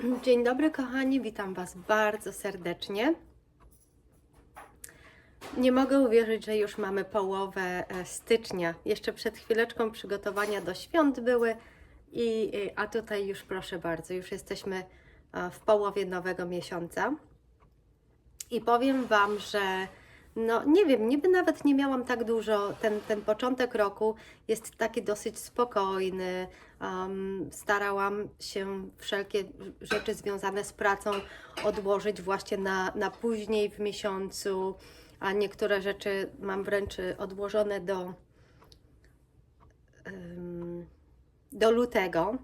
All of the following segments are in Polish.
Dzień dobry, kochani, witam Was bardzo serdecznie. Nie mogę uwierzyć, że już mamy połowę e, stycznia. Jeszcze przed chwileczką przygotowania do świąt były, i, i- a tutaj już proszę bardzo, już jesteśmy e, w połowie nowego miesiąca. I powiem Wam, że no nie wiem, niby nawet nie miałam tak dużo, ten, ten początek roku jest taki dosyć spokojny. Um, starałam się wszelkie rzeczy związane z pracą odłożyć właśnie na, na później w miesiącu, a niektóre rzeczy mam wręcz odłożone do, em, do lutego.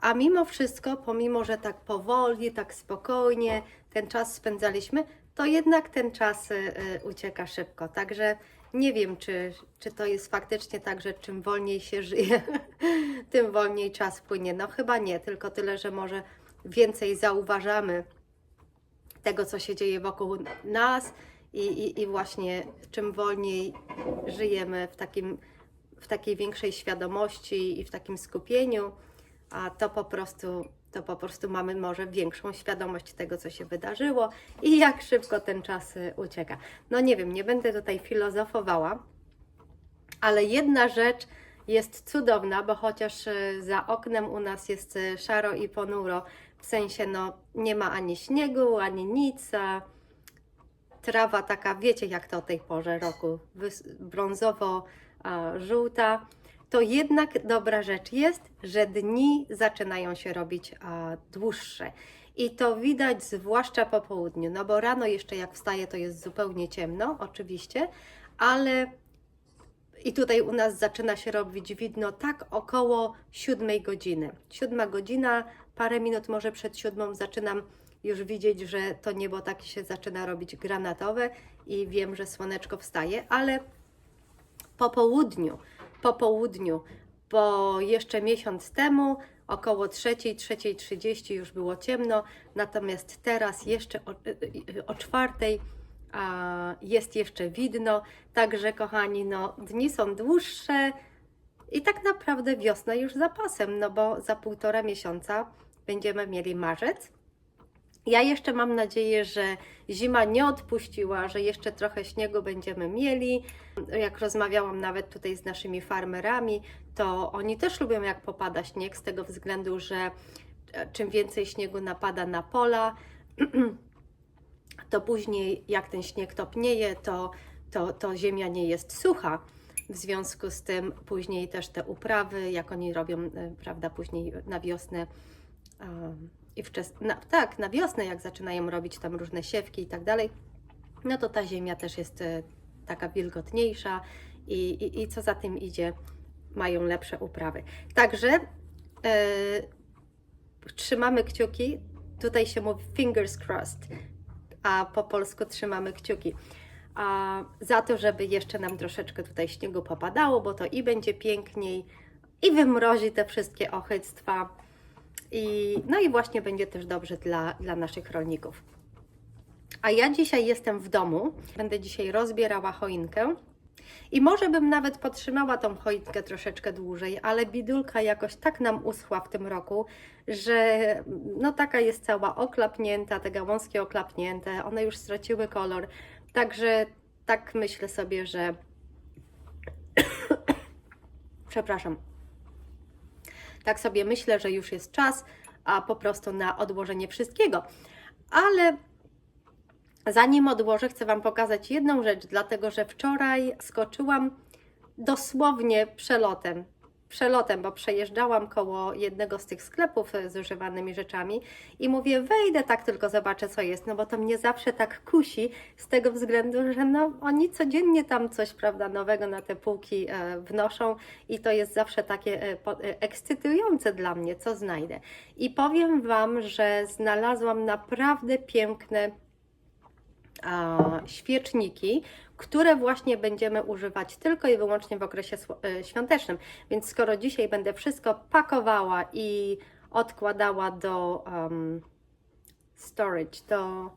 A mimo wszystko, pomimo że tak powoli, tak spokojnie ten czas spędzaliśmy, to jednak ten czas y, y, ucieka szybko. Także nie wiem, czy, czy to jest faktycznie tak, że czym wolniej się żyje, tym wolniej czas płynie. No chyba nie, tylko tyle, że może więcej zauważamy tego, co się dzieje wokół nas i, i, i właśnie czym wolniej żyjemy w, takim, w takiej większej świadomości i w takim skupieniu, a to po prostu to po prostu mamy może większą świadomość tego, co się wydarzyło i jak szybko ten czas y, ucieka. No nie wiem, nie będę tutaj filozofowała, ale jedna rzecz jest cudowna, bo chociaż y, za oknem u nas jest y, szaro i ponuro, w sensie no nie ma ani śniegu, ani nic, a trawa taka, wiecie jak to o tej porze roku, brązowo-żółta, to jednak dobra rzecz jest, że dni zaczynają się robić a, dłuższe. I to widać zwłaszcza po południu, no bo rano jeszcze jak wstaje, to jest zupełnie ciemno, oczywiście, ale i tutaj u nas zaczyna się robić widno tak około siódmej godziny. Siódma godzina, parę minut może przed siódmą zaczynam już widzieć, że to niebo tak się zaczyna robić granatowe i wiem, że słoneczko wstaje, ale po południu, po południu, bo jeszcze miesiąc temu około trzeciej, trzeciej trzydzieści już było ciemno, natomiast teraz jeszcze o, o czwartej a, jest jeszcze widno, także kochani, no dni są dłuższe i tak naprawdę wiosna już za pasem, no bo za półtora miesiąca będziemy mieli marzec. Ja jeszcze mam nadzieję, że zima nie odpuściła, że jeszcze trochę śniegu będziemy mieli. Jak rozmawiałam nawet tutaj z naszymi farmerami, to oni też lubią jak popada śnieg z tego względu, że e, czym więcej śniegu napada na pola, to później jak ten śnieg topnieje, to, to, to ziemia nie jest sucha. W związku z tym później też te uprawy, jak oni robią, e, prawda, później na wiosnę i wczes... na, tak, na wiosnę, jak zaczynają robić tam różne siewki i tak dalej, no to ta ziemia też jest e, taka wilgotniejsza i, i, i co za tym idzie, mają lepsze uprawy. Także e, trzymamy kciuki, tutaj się mówi fingers crossed, a po polsku trzymamy kciuki. A za to, żeby jeszcze nam troszeczkę tutaj śniegu popadało, bo to i będzie piękniej, i wymrozi te wszystkie ochyctwa. I, no i właśnie będzie też dobrze dla, dla naszych rolników. A ja dzisiaj jestem w domu. Będę dzisiaj rozbierała choinkę. I może bym nawet podtrzymała tą choinkę troszeczkę dłużej, ale bidulka jakoś tak nam uschła w tym roku, że no taka jest cała oklapnięta, te gałązki oklapnięte, one już straciły kolor. Także tak myślę sobie, że przepraszam, tak sobie myślę, że już jest czas, a po prostu na odłożenie wszystkiego. Ale zanim odłożę, chcę Wam pokazać jedną rzecz, dlatego że wczoraj skoczyłam dosłownie przelotem. Przelotem, bo przejeżdżałam koło jednego z tych sklepów z używanymi rzeczami i mówię, wejdę tak tylko zobaczę co jest, no bo to mnie zawsze tak kusi z tego względu, że no oni codziennie tam coś, prawda, nowego na te półki e, wnoszą i to jest zawsze takie e, e, ekscytujące dla mnie, co znajdę. I powiem Wam, że znalazłam naprawdę piękne świeczniki, które właśnie będziemy używać tylko i wyłącznie w okresie e, świątecznym. Więc skoro dzisiaj będę wszystko pakowała i odkładała do um, storage, do,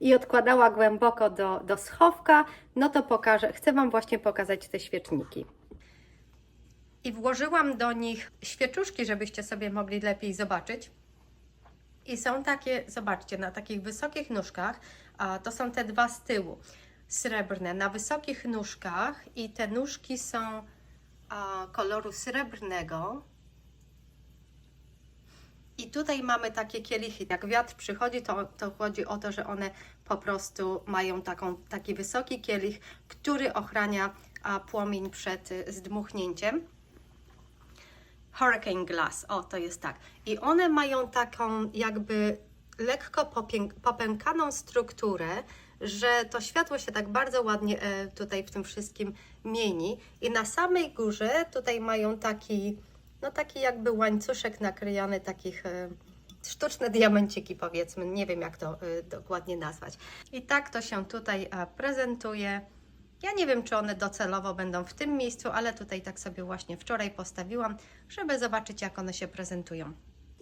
i odkładała głęboko do, do schowka, no to pokażę, chcę Wam właśnie pokazać te świeczniki. I włożyłam do nich świeczuszki, żebyście sobie mogli lepiej zobaczyć. I są takie, zobaczcie, na takich wysokich nóżkach, a to są te dwa z tyłu, srebrne, na wysokich nóżkach i te nóżki są a, koloru srebrnego. I tutaj mamy takie kielichy. Jak wiatr przychodzi, to, to chodzi o to, że one po prostu mają taką, taki wysoki kielich, który ochrania a, płomień przed zdmuchnięciem. Hurricane Glass, o to jest tak. I one mają taką jakby lekko popękaną strukturę, że to światło się tak bardzo ładnie e, tutaj w tym wszystkim mieni. I na samej górze tutaj mają taki, no taki jakby łańcuszek naklejony takich e, sztuczne diamenciki powiedzmy, nie wiem jak to e, dokładnie nazwać. I tak to się tutaj prezentuje. Ja nie wiem, czy one docelowo będą w tym miejscu, ale tutaj tak sobie właśnie wczoraj postawiłam, żeby zobaczyć, jak one się prezentują.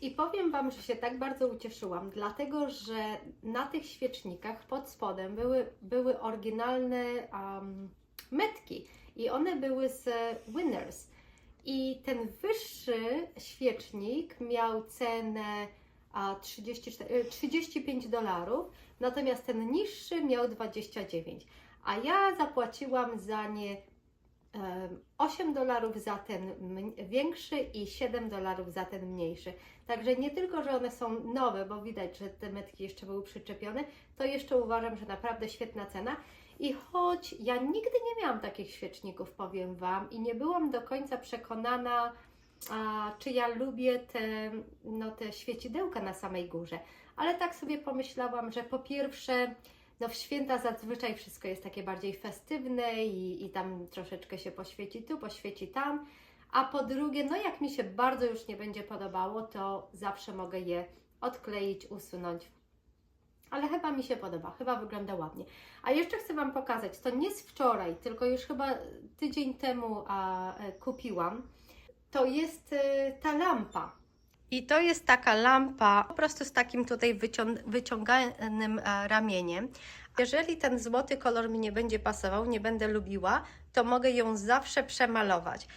I powiem Wam, że się tak bardzo ucieszyłam, dlatego że na tych świecznikach pod spodem były, były oryginalne um, metki i one były z Winners. I ten wyższy świecznik miał cenę a, 34, e, 35 dolarów, natomiast ten niższy miał 29 a ja zapłaciłam za nie 8 dolarów za ten większy i 7 dolarów za ten mniejszy. Także nie tylko, że one są nowe, bo widać, że te metki jeszcze były przyczepione, to jeszcze uważam, że naprawdę świetna cena. I choć ja nigdy nie miałam takich świeczników, powiem Wam, i nie byłam do końca przekonana, a, czy ja lubię te, no, te świecidełka na samej górze, ale tak sobie pomyślałam, że po pierwsze, no w święta zazwyczaj wszystko jest takie bardziej festywne i, i tam troszeczkę się poświeci tu, poświeci tam. A po drugie, no jak mi się bardzo już nie będzie podobało, to zawsze mogę je odkleić, usunąć. Ale chyba mi się podoba, chyba wygląda ładnie. A jeszcze chcę Wam pokazać, to nie z wczoraj, tylko już chyba tydzień temu a, e, kupiłam. To jest e, ta lampa. I to jest taka lampa po prostu z takim tutaj wycią- wyciąganym e, ramieniem. Jeżeli ten złoty kolor mi nie będzie pasował, nie będę lubiła, to mogę ją zawsze przemalować.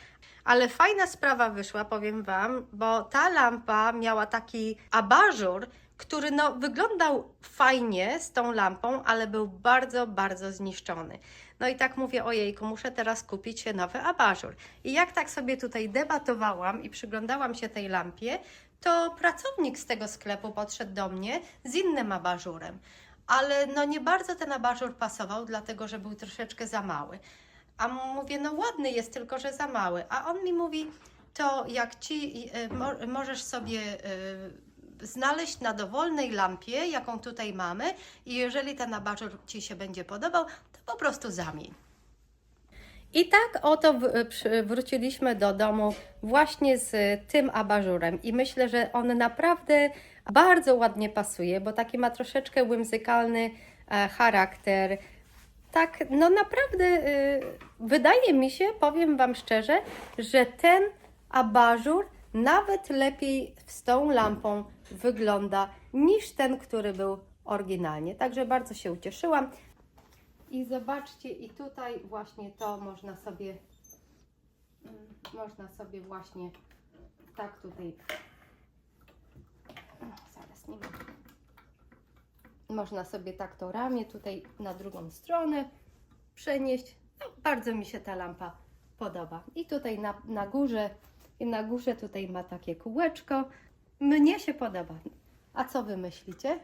Ale fajna sprawa wyszła, powiem Wam, bo ta lampa miała taki abażur, który no, wyglądał fajnie z tą lampą, ale był bardzo, bardzo zniszczony. No i tak mówię, ojejku, muszę teraz kupić nowy abażur. I jak tak sobie tutaj debatowałam i przyglądałam się tej lampie, to pracownik z tego sklepu podszedł do mnie z innym abażurem. Ale no nie bardzo ten abażur pasował, dlatego że był troszeczkę za mały. A mówię, no ładny jest, tylko że za mały. A on mi mówi, to jak ci y, mo, możesz sobie y, znaleźć na dowolnej lampie, jaką tutaj mamy, i jeżeli ten abażur ci się będzie podobał, to po prostu zamień. I tak oto wróciliśmy do domu właśnie z tym abażurem i myślę, że on naprawdę bardzo ładnie pasuje, bo taki ma troszeczkę whimsykalny e, charakter. Tak, no naprawdę y, wydaje mi się, powiem Wam szczerze, że ten abażur nawet lepiej z tą lampą wygląda niż ten, który był oryginalnie. Także bardzo się ucieszyłam. I zobaczcie, i tutaj właśnie to można sobie, mm, można sobie właśnie tak tutaj, zaraz nie. Można sobie tak to ramię tutaj na drugą stronę przenieść. No, bardzo mi się ta lampa podoba. I tutaj na, na górze, i na górze tutaj ma takie kółeczko. Mnie się podoba. A co wy myślicie?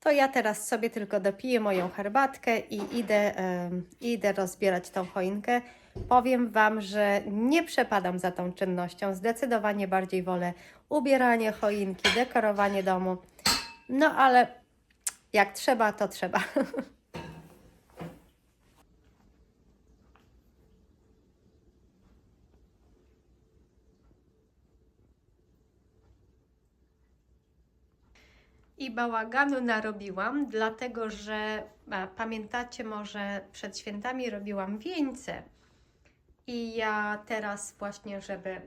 To ja teraz sobie tylko dopiję moją herbatkę i idę, em, idę rozbierać tą choinkę. Powiem Wam, że nie przepadam za tą czynnością. Zdecydowanie bardziej wolę ubieranie choinki, dekorowanie domu. No ale jak trzeba, to trzeba. I bałaganu narobiłam, dlatego że a, pamiętacie może przed świętami robiłam wieńce. I ja teraz właśnie, żeby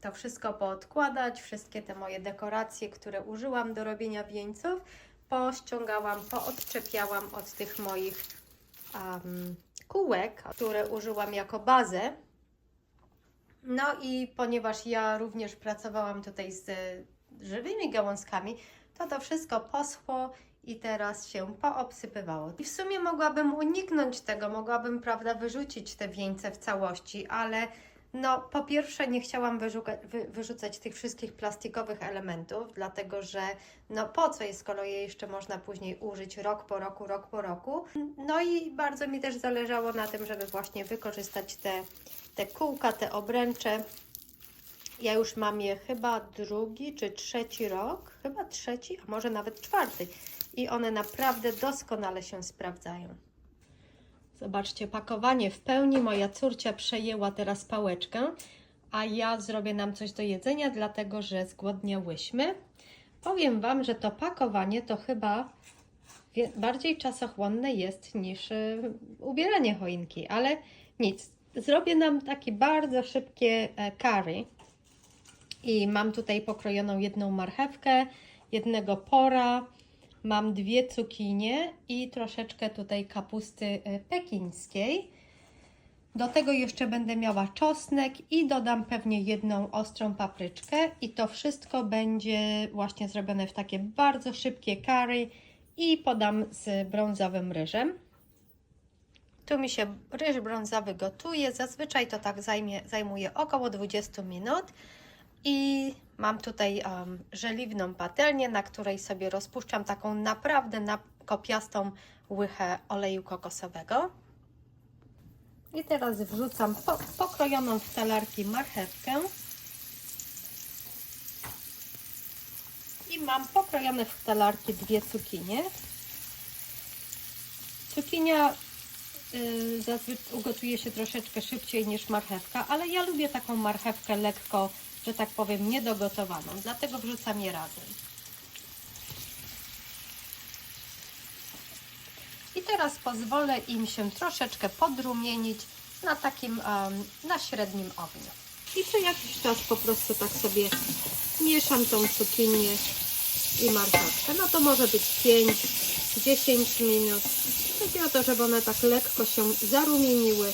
to wszystko poodkładać, wszystkie te moje dekoracje, które użyłam do robienia wieńców, pościągałam, poodczepiałam od tych moich um, kółek, które użyłam jako bazę. No i ponieważ ja również pracowałam tutaj z e, żywymi gałązkami, to to wszystko poschło i teraz się poobsypywało. I w sumie mogłabym uniknąć tego, mogłabym, prawda, wyrzucić te wieńce w całości, ale no, po pierwsze nie chciałam wyrzuca- wy, wyrzucać tych wszystkich plastikowych elementów, dlatego że no po co je, skoro je jeszcze można później użyć rok po roku, rok po roku. No i bardzo mi też zależało na tym, żeby właśnie wykorzystać te, te kółka, te obręcze. Ja już mam je chyba drugi czy trzeci rok, chyba trzeci, a może nawet czwarty. I one naprawdę doskonale się sprawdzają. Zobaczcie, pakowanie w pełni. Moja córcia przejęła teraz pałeczkę, a ja zrobię nam coś do jedzenia, dlatego że zgłodniałyśmy. Powiem Wam, że to pakowanie to chyba bardziej czasochłonne jest niż y, ubieranie choinki, ale nic. Zrobię nam takie bardzo szybkie e, curry. I mam tutaj pokrojoną jedną marchewkę, jednego pora, mam dwie cukinie i troszeczkę tutaj kapusty e, pekińskiej. Do tego jeszcze będę miała czosnek i dodam pewnie jedną ostrą papryczkę i to wszystko będzie właśnie zrobione w takie bardzo szybkie curry i podam z brązowym ryżem. Tu mi się ryż brązowy gotuje, zazwyczaj to tak zajmie, zajmuje około 20 minut. I mam tutaj um, żeliwną patelnię, na której sobie rozpuszczam taką naprawdę na kopiastą łychę oleju kokosowego. I teraz wrzucam po, pokrojoną w talarki marchewkę. I mam pokrojone w talarki dwie cukinie. Cukinia y, zazwyczaj ugotuje się troszeczkę szybciej niż marchewka, ale ja lubię taką marchewkę lekko, że tak powiem, niedogotowaną, dlatego wrzucam je razem. I teraz pozwolę im się troszeczkę podrumienić na takim, na średnim ogniu. I co jakiś czas po prostu tak sobie mieszam tą cukinię i marchewkę. No to może być 5-10 minut. Chodzi o to, żeby one tak lekko się zarumieniły,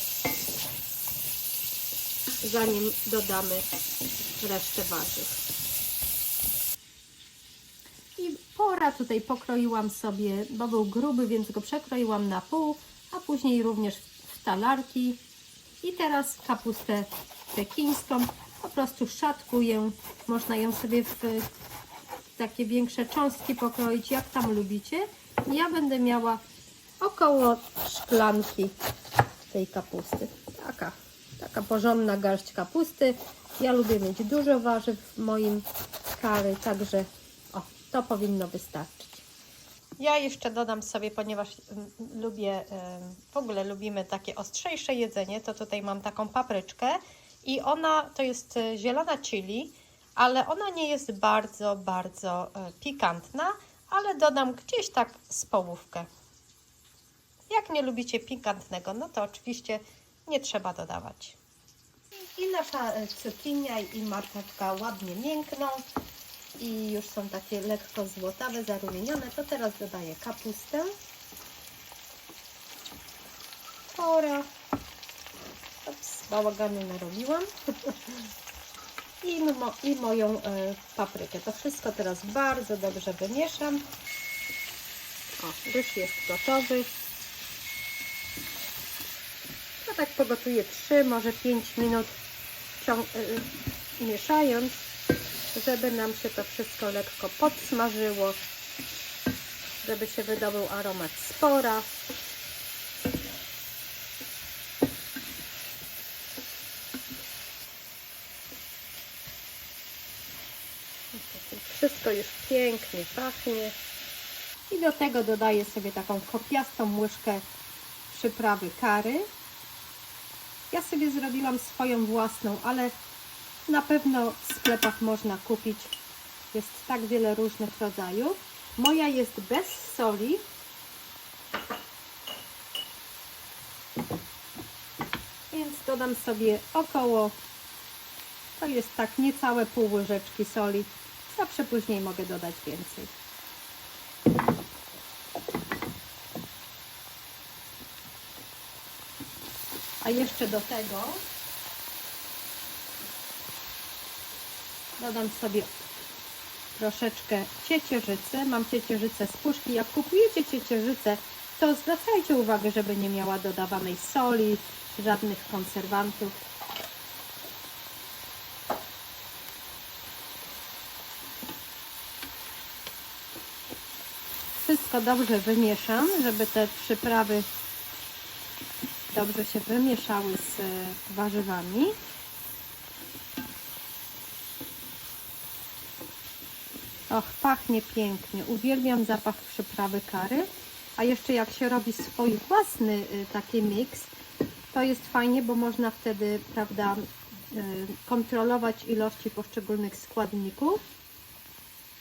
zanim dodamy resztę warzyw. I pora tutaj pokroiłam sobie, bo był gruby, więc go przekroiłam na pół, a później również w talarki. I teraz kapustę pekińską po prostu szatkuję. Można ją sobie w takie większe cząstki pokroić, jak tam lubicie. Ja będę miała około szklanki tej kapusty. Taka, taka porządna garść kapusty. Ja lubię mieć dużo warzyw w moim curry, także o, to powinno wystarczyć. Ja jeszcze dodam sobie, ponieważ mm, lubię, ym, w ogóle lubimy takie ostrzejsze jedzenie, to tutaj mam taką papryczkę i ona to jest y, zielona chili, ale ona nie jest bardzo, bardzo y, pikantna, ale dodam gdzieś tak z połówkę. Jak nie lubicie pikantnego, no to oczywiście nie trzeba dodawać. I nasza e, cukinia i marchewka ładnie miękną i już są takie lekko złotawe, zarumienione, to teraz dodaję kapustę. Pora. Ups, bałaganu narobiłam. I, mo, I moją e, paprykę. To wszystko teraz bardzo dobrze wymieszam. O, ryż jest gotowy. Tak pogotuję 3, może 5 minut ciąg, y, mieszając, żeby nam się to wszystko lekko podsmażyło, żeby się wydobył aromat spora. Wszystko już pięknie pachnie. I do tego dodaję sobie taką kopiastą łyżkę przyprawy kary. Ja sobie zrobiłam swoją własną, ale na pewno w sklepach można kupić. Jest tak wiele różnych rodzajów. Moja jest bez soli. Więc dodam sobie około, to jest tak niecałe pół łyżeczki soli. Zawsze później mogę dodać więcej. Jeszcze do tego Dodam sobie troszeczkę ciecierzycy. Mam ciecierzycę z puszki. Jak kupujecie ciecierzycę, to zwracajcie uwagę, żeby nie miała dodawanej soli, żadnych konserwantów. Wszystko dobrze wymieszam, żeby te przyprawy dobrze się wymieszały z e, warzywami. Och, pachnie pięknie. Uwielbiam zapach przyprawy kary. A jeszcze jak się robi swój własny y, taki miks, to jest fajnie, bo można wtedy, prawda, y, kontrolować ilości poszczególnych składników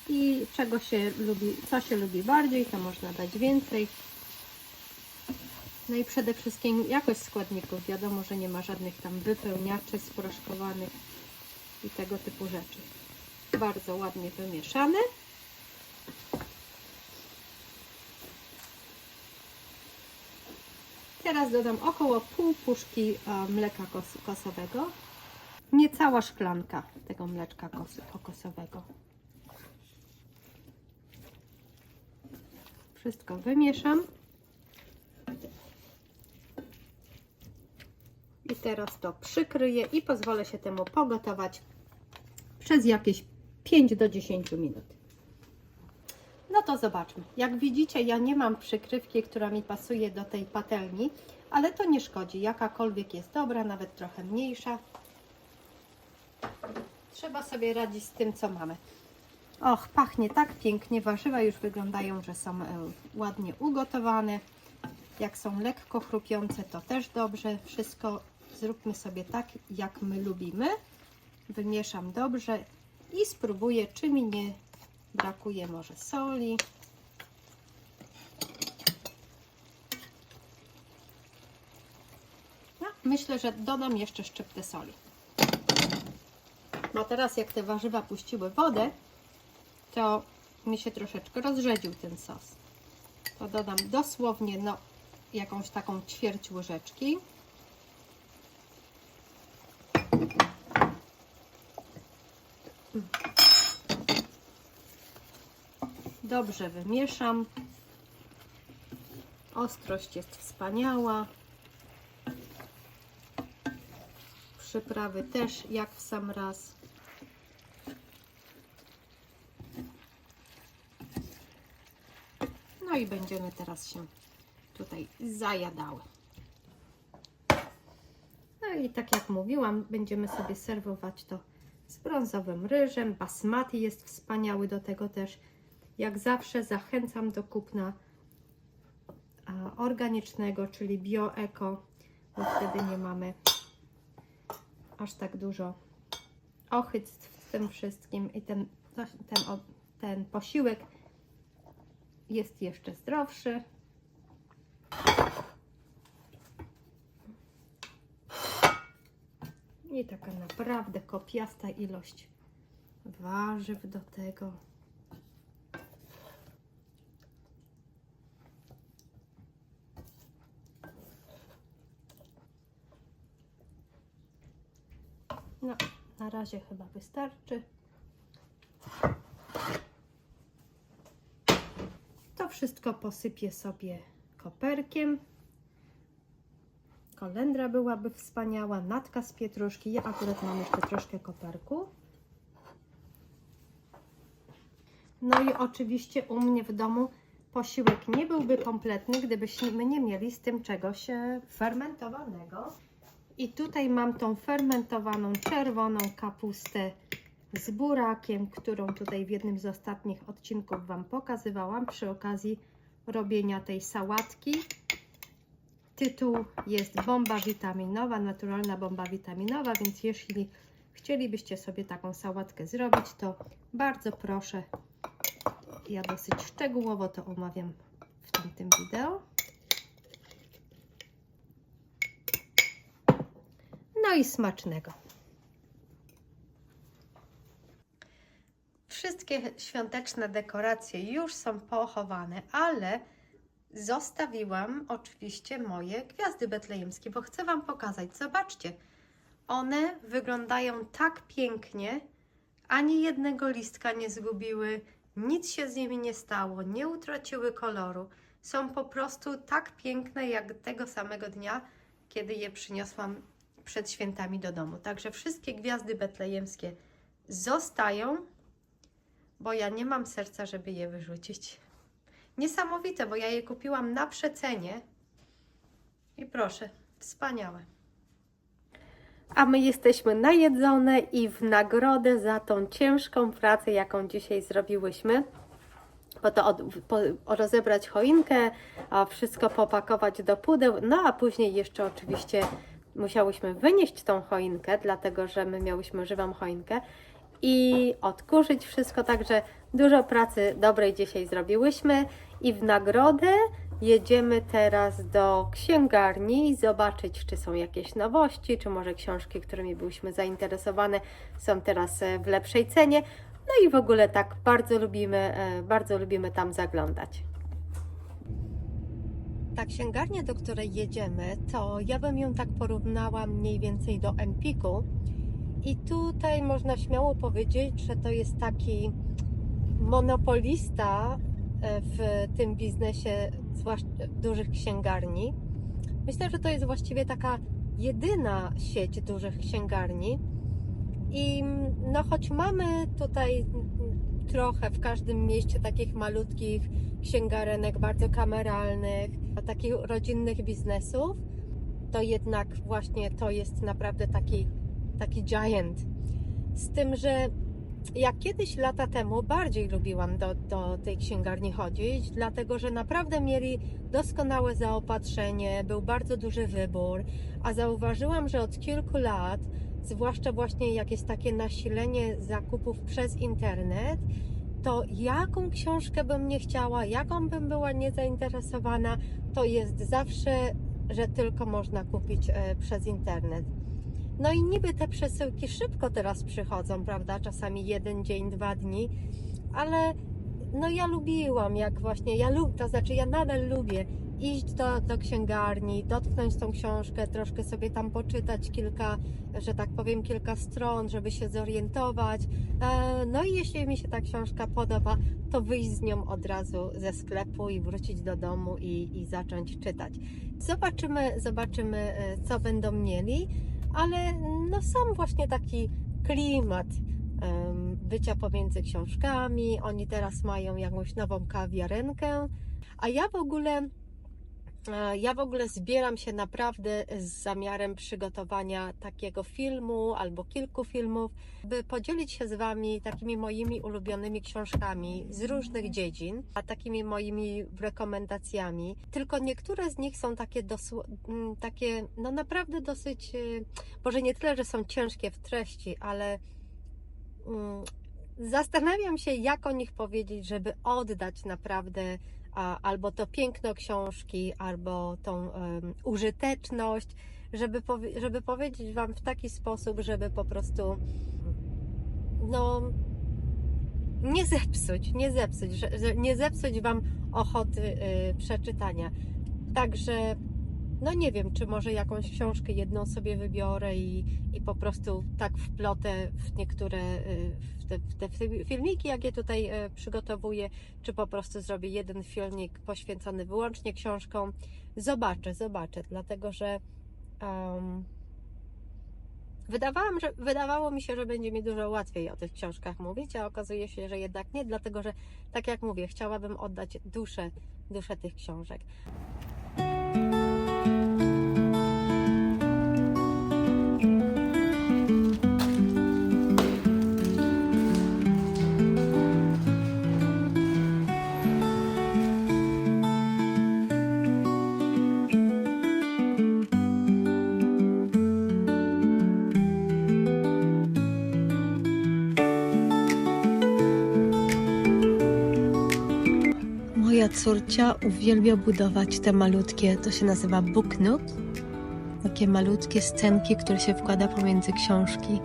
i czego się lubi, co się lubi bardziej, to można dać więcej. No i przede wszystkim jakość składników. Wiadomo, że nie ma żadnych tam wypełniaczy sproszkowanych i tego typu rzeczy. Bardzo ładnie wymieszane. Teraz dodam około pół puszki e, mleka kos- kosowego. Niecała szklanka tego mleczka kos- kokosowego. Wszystko wymieszam. I teraz to przykryję i pozwolę się temu pogotować przez jakieś 5 do 10 minut. No to zobaczmy. Jak widzicie, ja nie mam przykrywki, która mi pasuje do tej patelni, ale to nie szkodzi. Jakakolwiek jest dobra, nawet trochę mniejsza. Trzeba sobie radzić z tym, co mamy. Och, pachnie tak pięknie. Warzywa już wyglądają, że są e, ładnie ugotowane. Jak są lekko chrupiące, to też dobrze. Wszystko zróbmy sobie tak, jak my lubimy. Wymieszam dobrze i spróbuję, czy mi nie brakuje może soli. No, myślę, że dodam jeszcze szczyptę soli. No teraz jak te warzywa puściły wodę, to mi się troszeczkę rozrzedził ten sos. To dodam dosłownie no, jakąś taką ćwierć łyżeczki. Dobrze wymieszam. Ostrość jest wspaniała. Przyprawy też jak w sam raz. No i będziemy teraz się tutaj zajadały. No i tak jak mówiłam, będziemy sobie serwować to z brązowym ryżem. Basmati jest wspaniały do tego też. Jak zawsze zachęcam do kupna organicznego, czyli bio-eko, bo wtedy nie mamy aż tak dużo ochyctw w tym wszystkim i ten, ten, ten posiłek jest jeszcze zdrowszy. I taka naprawdę kopiasta ilość warzyw do tego. No, na razie chyba wystarczy. To wszystko posypię sobie koperkiem. Kolendra byłaby wspaniała, natka z pietruszki. Ja akurat mam jeszcze troszkę koperku. No i oczywiście u mnie w domu posiłek nie byłby kompletny, gdybyśmy nie mieli z tym czegoś e, fermentowanego. I tutaj mam tą fermentowaną czerwoną kapustę z burakiem, którą tutaj w jednym z ostatnich odcinków Wam pokazywałam przy okazji robienia tej sałatki. Tytuł jest bomba witaminowa, naturalna bomba witaminowa, więc jeśli chcielibyście sobie taką sałatkę zrobić, to bardzo proszę. Ja dosyć szczegółowo to omawiam w tamtym wideo. No i smacznego. Wszystkie świąteczne dekoracje już są pochowane, ale zostawiłam oczywiście moje gwiazdy betlejemskie, bo chcę Wam pokazać. Zobaczcie, one wyglądają tak pięknie, ani jednego listka nie zgubiły, nic się z nimi nie stało, nie utraciły koloru. Są po prostu tak piękne jak tego samego dnia, kiedy je przyniosłam przed świętami do domu. Także wszystkie gwiazdy betlejemskie zostają, bo ja nie mam serca, żeby je wyrzucić. Niesamowite, bo ja je kupiłam na przecenie. I proszę, wspaniałe. A my jesteśmy najedzone i w nagrodę za tą ciężką pracę, jaką dzisiaj zrobiłyśmy. Po to od, po, rozebrać choinkę, a wszystko popakować do pudeł, no a później jeszcze oczywiście musiałyśmy wynieść tą choinkę, dlatego że my miałyśmy żywą choinkę i odkurzyć wszystko, także dużo pracy dobrej dzisiaj zrobiłyśmy i w nagrodę jedziemy teraz do księgarni zobaczyć, czy są jakieś nowości, czy może książki, którymi byłyśmy zainteresowane, są teraz e, w lepszej cenie. No i w ogóle tak bardzo lubimy, e, bardzo lubimy tam zaglądać. Ta księgarnia, do której jedziemy, to ja bym ją tak porównała mniej więcej do Empiku. I tutaj można śmiało powiedzieć, że to jest taki monopolista e, w tym biznesie, zwłaszcza dużych księgarni. Myślę, że to jest właściwie taka jedyna sieć dużych księgarni. I no, choć mamy tutaj trochę w każdym mieście takich malutkich księgarenek, bardzo kameralnych, takich rodzinnych biznesów, to jednak właśnie to jest naprawdę taki, taki giant. Z tym, że jak kiedyś lata temu bardziej lubiłam do, do tej księgarni chodzić, dlatego że naprawdę mieli doskonałe zaopatrzenie, był bardzo duży wybór, a zauważyłam, że od kilku lat, zwłaszcza właśnie jak jest takie nasilenie zakupów przez internet, to jaką książkę bym nie chciała, jaką bym była niezainteresowana, to jest zawsze, że tylko można kupić e, przez internet. No i niby te przesyłki szybko teraz przychodzą, prawda? Czasami jeden dzień, dwa dni, ale no ja lubiłam, jak właśnie, ja lub, to znaczy ja nadal lubię iść do, do księgarni, dotknąć tą książkę, troszkę sobie tam poczytać kilka, że tak powiem, kilka stron, żeby się zorientować. E, No i jeśli mi się ta książka podoba, to wyjść z nią od razu ze sklepu i wrócić do domu i, i zacząć czytać. Zobaczymy, zobaczymy, e, co będą mieli, ale no sam właśnie taki klimat bycia pomiędzy książkami. Oni teraz mają jakąś nową kawiarenkę, a ja w ogóle Ja w ogóle zbieram się naprawdę z zamiarem przygotowania takiego filmu albo kilku filmów, by podzielić się z Wami takimi moimi ulubionymi książkami z różnych dziedzin, a takimi moimi rekomendacjami. Tylko niektóre z nich są takie, dosł- m, takie no naprawdę dosyć, y, może nie tyle, że są ciężkie w treści, ale mm, zastanawiam się, jak o nich powiedzieć, żeby oddać naprawdę albo to piękno książki, albo tą um, użyteczność, żeby, powie, żeby powiedzieć Wam w taki sposób, żeby po prostu no nie zepsuć, nie zepsuć, nie zepsuć Wam ochoty y, przeczytania. Także no nie wiem, czy może jakąś książkę jedną sobie wybiorę i, i po prostu tak wplotę w niektóre y, w te, w te filmiki, jakie tutaj y, przygotowuję, czy po prostu zrobię jeden filmik poświęcony wyłącznie książkom. Zobaczę, zobaczę, dlatego że um, wydawałam, że, wydawało mi się, że będzie mi dużo łatwiej o tych książkach mówić, a okazuje się, że jednak nie, dlatego że tak jak mówię, chciałabym oddać duszę, duszę tych książek. Moja córcia uwielbia budować te malutkie, to się nazywa book. Takie malutkie scenki, które się wkłada pomiędzy książki.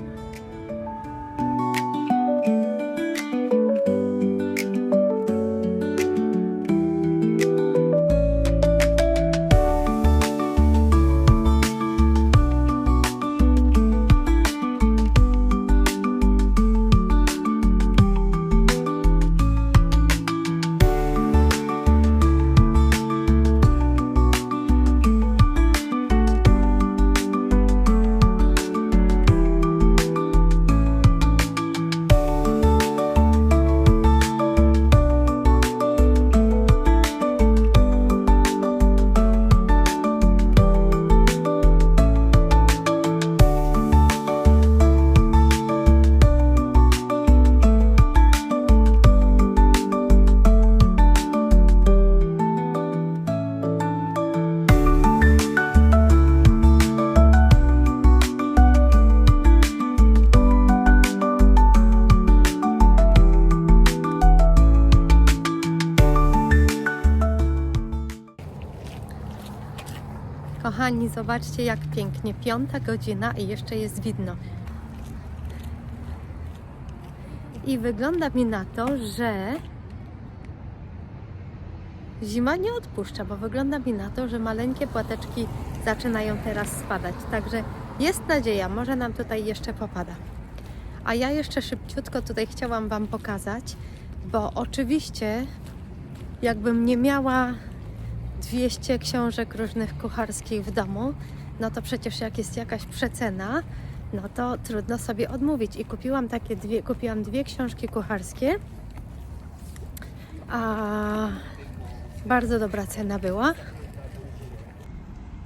Kochani, zobaczcie jak pięknie. Piąta godzina i jeszcze jest widno. I wygląda mi na to, że zima nie odpuszcza, bo wygląda mi na to, że maleńkie płateczki zaczynają teraz spadać. Także jest nadzieja, może nam tutaj jeszcze popada. A ja jeszcze szybciutko tutaj chciałam Wam pokazać, bo oczywiście jakbym nie miała 200 książek różnych kucharskich w domu, no to przecież jak jest jakaś przecena, no to trudno sobie odmówić. I kupiłam takie dwie, kupiłam dwie książki kucharskie. A bardzo dobra cena była.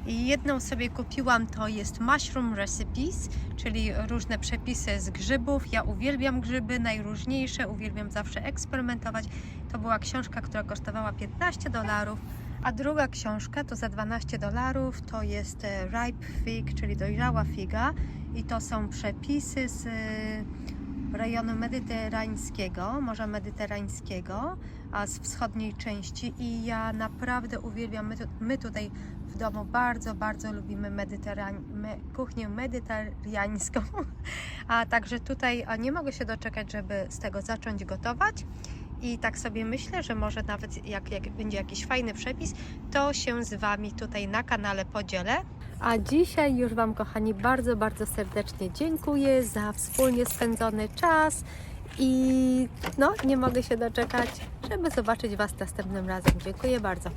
I jedną sobie kupiłam, to jest Mushroom Recipes, czyli różne przepisy z grzybów. Ja uwielbiam grzyby, najróżniejsze, uwielbiam zawsze eksperymentować. To była książka, która kosztowała 15 dolarów, a druga książka to za 12 dolarów to jest e, Ripe Fig, czyli dojrzała figa. I to są przepisy z e, rejonu mediterańskiego, Morza Mediterańskiego, a z wschodniej części. I ja naprawdę uwielbiam, my, tu, my tutaj w domu bardzo, bardzo lubimy me, kuchnię medyterańską. A także tutaj nie mogę się doczekać, żeby z tego zacząć gotować. I tak sobie myślę, że może nawet jak, jak będzie jakiś fajny przepis, to się z Wami tutaj na kanale podzielę. A dzisiaj już Wam, kochani, bardzo, bardzo serdecznie dziękuję za wspólnie spędzony czas i no, nie mogę się doczekać, żeby zobaczyć Was następnym razem. Dziękuję bardzo.